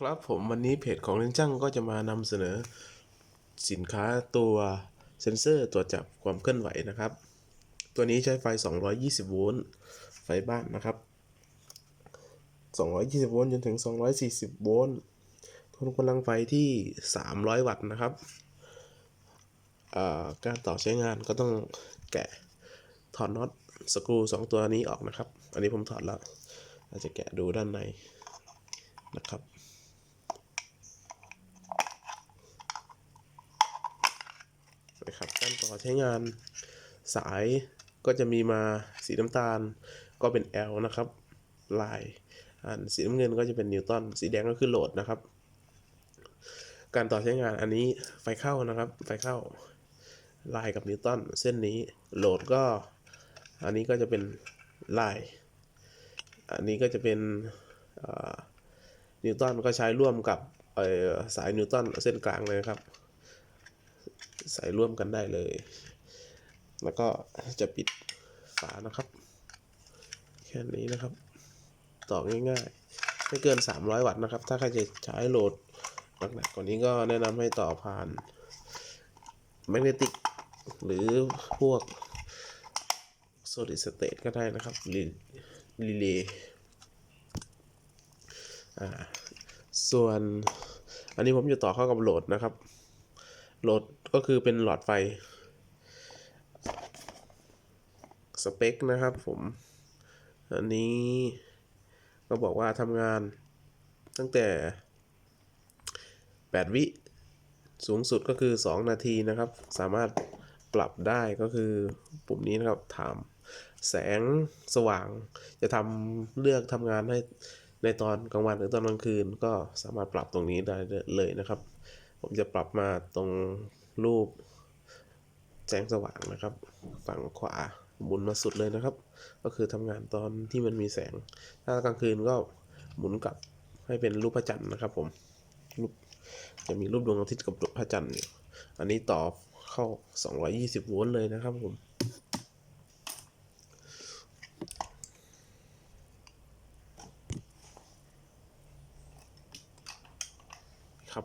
ครับผมวันนี้เพจของเล่นช่างก็จะมานำเสนอสินค้าตัวเซ็นเซอร์ตรวจจับความเคลื่อนไหวนะครับ ตัวนี้ใช้ไฟ 220 โวลต์ไฟบ้านนะครับ 220 โวลต์จนถึง 240 โวลต์ทนกำลังไฟที่ 300 วัตต์นะครับ การต่อใช้งานก็ต้องแกะถอดน็อตสกรูสองตัวนี้ออกนะครับ อันนี้ผมถอดแล้วเราจะแกะดูด้านในนะครับ นะครับการ ต่อใช้งานสายก็จะมีมาสีน้ำตาลก็เป็น L นะครับ ลายอันสีน้ำเงินก็จะเป็นนิวตันสีแดงก็คือโหลดนะครับ การต่อใช้งานอันนี้ไฟเข้านะครับ ไฟเข้า ลายกับนิวตันเส้นนี้โหลดก็ อันนี้ก็จะเป็นลาย อันนี้ก็จะเป็นนิวตันก็ใช้ร่วมกับสายนิวตันเส้นกลางเลยนะครับ ใส่ร่วมกันได้เลย แล้วก็จะปิดฝานะครับ แค่นี้นะครับ ต่อง่ายๆ ไม่เกิน 300 วัตต์นะครับ ถ้าใครจะใช้โหลดหนักๆกว่านี้ก็แนะนำให้ต่อผ่านแมกเนติกหรือพวกโซลิดสเตตก็ได้นะครับรีรีเลย์ส่วนอันนี้ผมจะต่อเข้ากับโหลดนะครับ โหลด ก็คือเป็นหลอดไฟ สเปคนะครับผม อันนี้ก็บอกว่าทำงานตั้งแต่ 8 วิ สูงสุดก็คือ 2 นาทีนะครับ สามารถปรับได้ก็คือปุ่มนี้นะครับถามแสงสว่างจะทำเลือกทำงานให้ในตอนกลางวันหรือตอนกลางคืนก็สามารถปรับตรงนี้ได้เลยนะครับ ผมจะปรับมาตรง รูปแสงสว่างนะครับ ฝั่งขวาหมุนมาสุดเลยนะครับ ก็คือทำงานตอนที่มันมีแสง ถ้ากลางคืนก็หมุนกลับให้เป็นรูปพระจันทร์นะครับ ผมรูปจะมีรูปดวงอาทิตย์กับรูปพระจันทร์อยู่อันนี้ต่อเข้า 220 โวลต์เลยนะครับผมครับ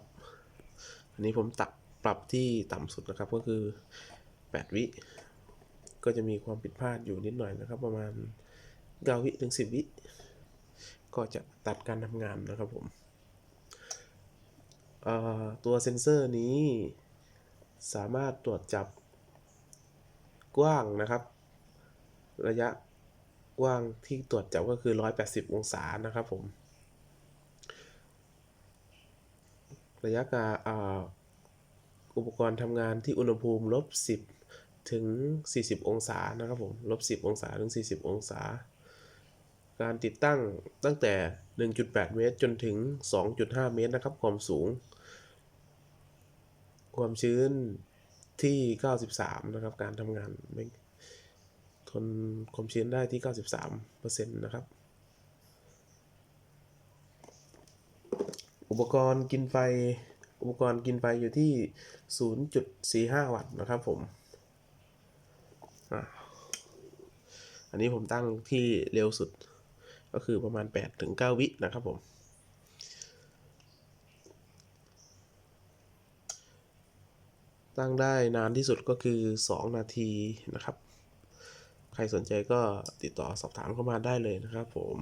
อันนี้ผมตัก ปรับที่ต่ำสุดนะครับก็คือ 8 วิ ก็จะมีความผิดพลาดอยู่นิดหน่อยนะครับ ประมาณ9วิถึง 10 วิ ก็จะตัดการทำงานนะครับผมตัวเซ็นเซอร์นี้สามารถตรวจจับกว้างนะครับ ระยะกว้างที่ตรวจจับก็คือ 180 องศานะครับผม ระยะการ อุปกรณ์ทำงานที่อุณหภูมิลบ10 ถึง 40 องศานะครับผมลบ10 องศาถึง 40 องศา การติดตั้งตั้งแต่ 1.8 เมตร จนถึง 2.5 เมตรนะครับ ความสูง ความชื้นที่ 93 นะครับ การทำงานไม่ทนความชื้นได้ที่ 93%นะครับ อุปกรณ์กินไฟ อุปกรณ์กินไฟอยู่ที่ 0.45 วัตต์นะครับผม อันนี้ผมตั้งที่เร็วสุดก็คือประมาณ8-9วินะครับผม ตั้งได้นานที่สุดก็คือ 2 นาทีนะครับ ใครสนใจก็ติดต่อสอบถามเข้ามาได้เลยนะครับผม